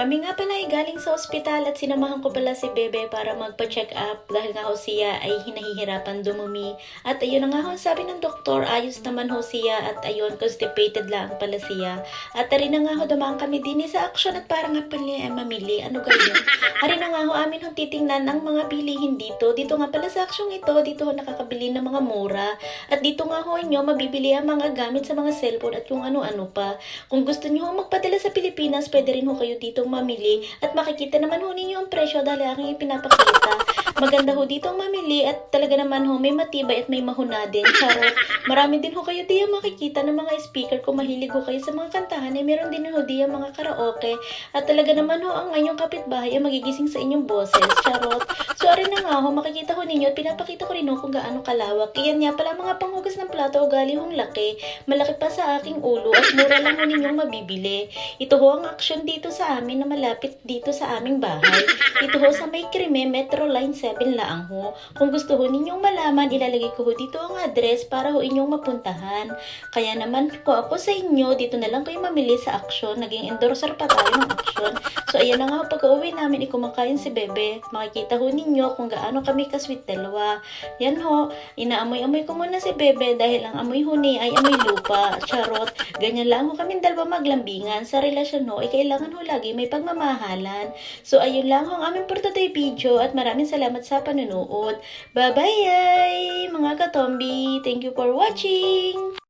Kami nga pala ay galing sa ospital at sinamahan ko pala si Bebe para magpa-check up dahil nga ho siya ay hinahihirapan dumumi. At ayun na nga ho, sabi ng doktor, ayos naman ho siya at ayun, constipated lang pala siya. At ari na nga ho, dumaan kami din sa action at parang nga pala ay mamili. Ano ganyan? Ari na nga ho, amin ho titingnan ang mga bilihin dito. Dito nga pala sa action ito, dito ho nakakabili ng mga mura. At dito nga ho inyo, mabibili ang mga gamit sa mga cellphone at kung ano-ano pa. Kung gusto niyo ho magpadala sa Pilipinas, pwede rin ho kayo dito mamili at makikita naman ho ninyo ang presyo dahil aking ipinapakita. Maganda ho dito ang mamili at talaga naman ho may matibay at may mahuna din. Charot. Marami din ho kayo diyan makikita ng mga speaker kung mahilig ho kayo sa mga kantahan ay meron din ho diyan mga karaoke at talaga naman ho ang inyong kapitbahay ay magigising sa inyong boses. Charot. So arin na nga ho makikita ho ninyo at pinapakita ko rin ho kung gaano kalawak. Iyan nga pala mga panghugas ng plato o gali hong laki. Malaki pa sa aking ulo at mura lang ho ninyong mabibili. Ito ho ang aksyon dito sa amin na malapit dito sa aming bahay. Ito ho sa may krime, Metro Line 7 laang ho. Kung gusto ho ninyong malaman, ilalagay ko ho dito ang address para ho inyong mapuntahan. Kaya naman ko ako sa inyo, dito na lang kayo mamili sa aksyon. Naging endorser pa tayo ng aksyon. So ayan na nga ho, pag uwi namin, ikumakain si Bebe. Makikita ho ninyo kung gaano kami kasweet dalawa. Yan ho, inaamoy-amoy ko muna si Bebe dahil ang amoy ho niya ay amoy lupa. Charot. Ganyan lang ho kami dalawa maglambingan. Sa relasyon ho, ay kailangan ho lagi may pagmamahalan. So ayun lang ho ang aming for today video at maraming salamat sa panunood. Bye-bye mga katombi. Thank you for watching.